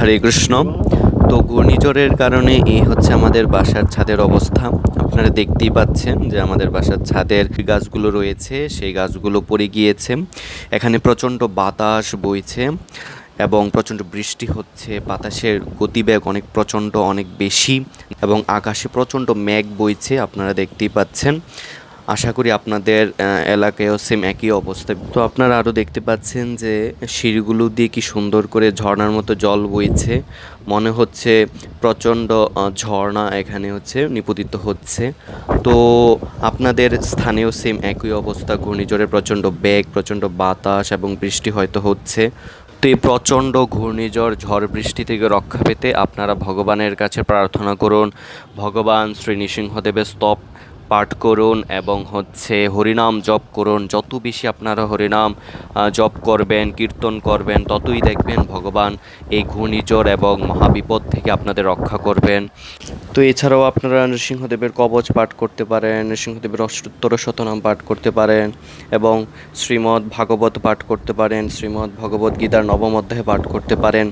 হরে কৃষ্ণ। তো ঘূর্ণিঝড়ের কারণে এই হচ্ছে আমাদের বাসার ছাদের অবস্থা। আপনারা দেখতেই পাচ্ছেন যে আমাদের বাসার ছাদের গাছগুলো রয়েছে, সেই গাছগুলো পড়ে গিয়েছে। এখানে প্রচণ্ড বাতাস বইছে এবং প্রচণ্ড বৃষ্টি হচ্ছে। বাতাসের গতিবেগ অনেক প্রচণ্ড, অনেক বেশি এবং আকাশে প্রচণ্ড মেঘ বইছে, আপনারা দেখতেই পাচ্ছেন। আশা করি আপনাদের এলাকায়ও সেম একই অবস্থা। তো আপনারা আরও দেখতে পাচ্ছেন যে সিঁড়িগুলো দিয়ে কি সুন্দর করে ঝর্ণার মতো জল বইছে। মনে হচ্ছে প্রচণ্ড ঝর্ণা এখানে হচ্ছে নিপতিত হচ্ছে। তো আপনাদের স্থানেও সেম একই অবস্থা ঘূর্ণিঝড়ের প্রচণ্ড বেগ, প্রচণ্ড বাতাস এবং বৃষ্টি হয়তো হচ্ছে। তো এই প্রচণ্ড ঘূর্ণিঝড়, ঝড় বৃষ্টি থেকে রক্ষা পেতে আপনারা ভগবানের কাছে প্রার্থনা করুন। ভগবান শ্রী নৃসিংহদেবের স্তব পাঠ করুন এবং হচ্ছে হরিনাম জপ করুন। যত বেশি আপনারা হরিনাম জপ করবেন, কীর্তন করবেন, ততই দেখবেন ভগবান এই ঘূর্ণিঝড় এবং মহাবিপদ থেকে আপনাদের রক্ষা করবেন। তো এছাড়াও আপনারা নৃসিংহদেবের কবচ পাঠ করতে পারেন, নৃসিংহদেবের অষ্টোত্তর শতনাম পাঠ করতে পারেন এবং শ্রীমদ্ ভাগবত পাঠ করতে পারেন, শ্রীমদ্ ভগবত গীতার নবম অধ্যায় পাঠ করতে পারেন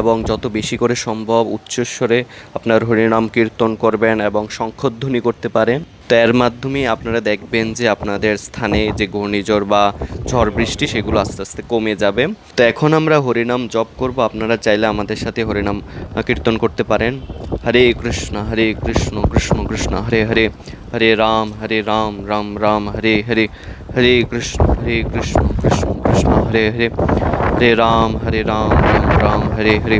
এবং যত বেশি করে সম্ভব উচ্চস্বরে আপনার হরিনাম কীর্তন করবেন এবং শঙ্খধ্বনি করতে পারেন। তো এর মাধ্যমে আপনারা দেখবেন যে আপনাদের স্থানে যে ঘূর্ণিঝড় বা ঝড় বৃষ্টি, সেগুলো আস্তে আস্তে কমে যাবে। তো এখন আমরা হরিনাম জপ করব। আপনারা চাইলে আমাদের সাথে হরিনাম কীর্তন করতে পারেন। হরে কৃষ্ণ হরে কৃষ্ণ কৃষ্ণ কৃষ্ণ, হরে হরে। হরে রাম হরে রাম রাম রাম, হরে হরে। হরে কৃষ্ণ হরে কৃষ্ণ কৃষ্ণ কৃষ্ণ, হরে হরে। হরে রাম হরে রাম রাম রাম, হরে হরে।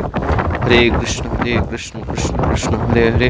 হরে কৃষ্ণ হরে কৃষ্ণ কৃষ্ণ কৃষ্ণ, হরে হরে।